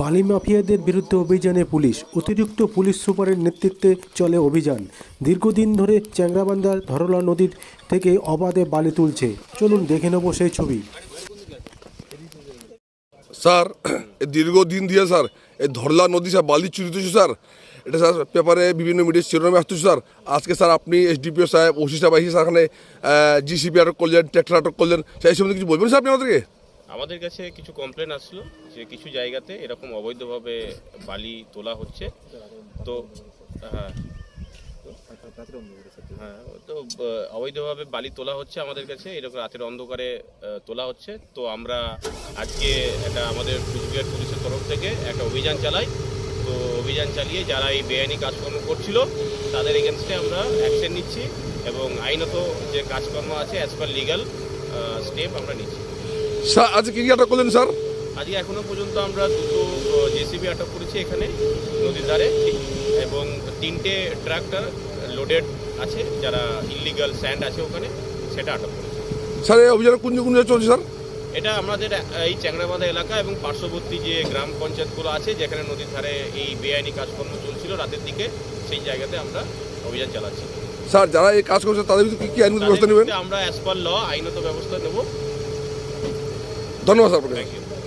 বালি মাফিয়াদের বিরুদ্ধে অভিযানে পুলিশ, অতিরিক্ত পুলিশ সুপারের নেতৃত্বে চলে অভিযান। দীর্ঘদিন ধরে চ্যাংরাবান্ধার ধরলা নদীর থেকে অবাধে বালি তুলছে। চলুন দেখে নেব সেই ছবি। স্যার দীর্ঘদিন দিয়ে স্যার এই ধরলা নদী স্যার, বালি চুরি হচ্ছে স্যার। এটা স্যার পেপারে বিভিন্ন মিডিয়া শিরোনামে আসতেছে স্যার। আজকে স্যার আপনি এসডিপিও সাহেব, ওসি সাহেব এসে স্যার এখানে জিসিপি আটক করলেন ট্র্যাক্টর আটক করলেন, সেই সম্বন্ধে কিছু বলবেন স্যার আপনি আমাদেরকে? আমাদের কাছে কিছু কমপ্লেন আসলো যে কিছু জায়গাতে এরকম অবৈধভাবে বালি তোলা হচ্ছে। তো হ্যাঁ। হ্যাঁ তো অবৈধভাবে বালি তোলা হচ্ছে আমাদের কাছে। এরকম রাতের অন্ধকারে তোলা হচ্ছে। তো আমরা আজকে এটা আমাদের কুচবিহার পুলিশের তরফ থেকে একটা অভিযান চালাই। তো অভিযান চালিয়ে যারা এই বেআইনি কাজকর্ম করছিল, তাদের এগেনস্টে আমরা অ্যাকশন নিচ্ছি এবং আইনত যে কাজকর্ম আছে অ্যাজ পার লিগাল স্টেপ আমরা নিচ্ছি। স্যার আজকে কি আটক করলেন স্যার? আজকে এখনও পর্যন্ত আমরা দুটো জেসিবি আটক করেছি এখানে নদীর ধারে এবং তিনটে ট্রাক্টর লোডেড আছে যারা ইলিগাল স্যান্ড আছে ওখানে সেটা আটক করেছে। স্যার এই অভিযানে কোন কোন চলছে স্যার? এটা আমাদের এই চ্যাংরাবান্ধা এলাকা এবং পার্শ্ববর্তী যে গ্রাম পঞ্চায়েতগুলো আছে যেখানে নদীর ধারে এই বেআইনি কাজকর্ম চলছিল রাতের দিকে সেই জায়গাতে আমরা অভিযান চালাচ্ছি। স্যার যারা এই কাজ করছে তাদের কি কি আইনগত ব্যবস্থা নেবেন? আমরা অ্যাজ পার ল আইনত ব্যবস্থা নেব। Don Omar, porque... Thank.